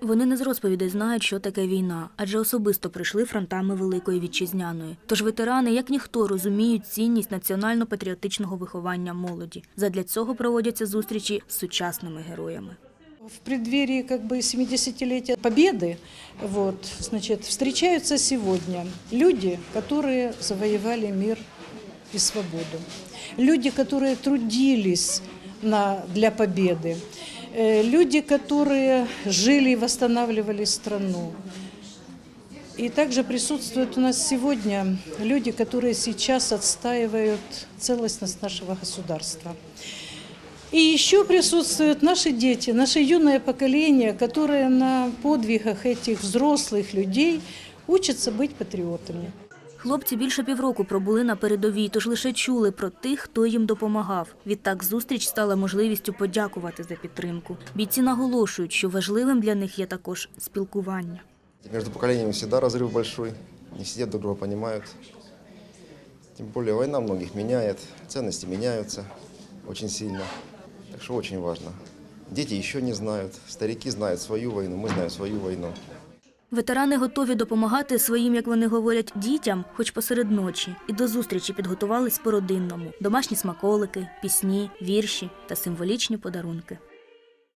Вони не з розповідей знають, що таке війна, адже особисто прийшли фронтами Великої Вітчизняної. Тож ветерани, як ніхто, розуміють цінність національно-патріотичного виховання молоді. Задля цього проводяться зустрічі з сучасними героями. В преддверии как бы 70-летия Победы вот, значит, встречаются сегодня люди, которые завоевали мир и свободу. Люди, которые трудились на, для победы. Э, Люди, которые жили и восстанавливали страну. И также присутствуют у нас сегодня люди, которые сейчас отстаивают целостность нашего государства. И еще присутствуют наши дети, наше юное поколение, которое на подвигах этих взрослых людей учатся быть патриотами. Хлопці більше півроку пробули на передовій, тож лише чули про тих, хто їм допомагав. Відтак зустріч стала можливістю подякувати за підтримку. Бійці наголошують, що важливим для них є також спілкування. Между поколениями всегда разрыв большой, не все друг друга понимают. Тем более война многих меняет, ценности меняются очень сильно. Так что очень важно. Дети еще не знают, старики знают свою войну, мы знаем свою войну. Ветерани готові допомагати своїм, як вони говорять, дітям, хоч посеред ночі, і до зустрічі підготувались по родинному: домашні смаколики, пісні, вірші та символічні подарунки.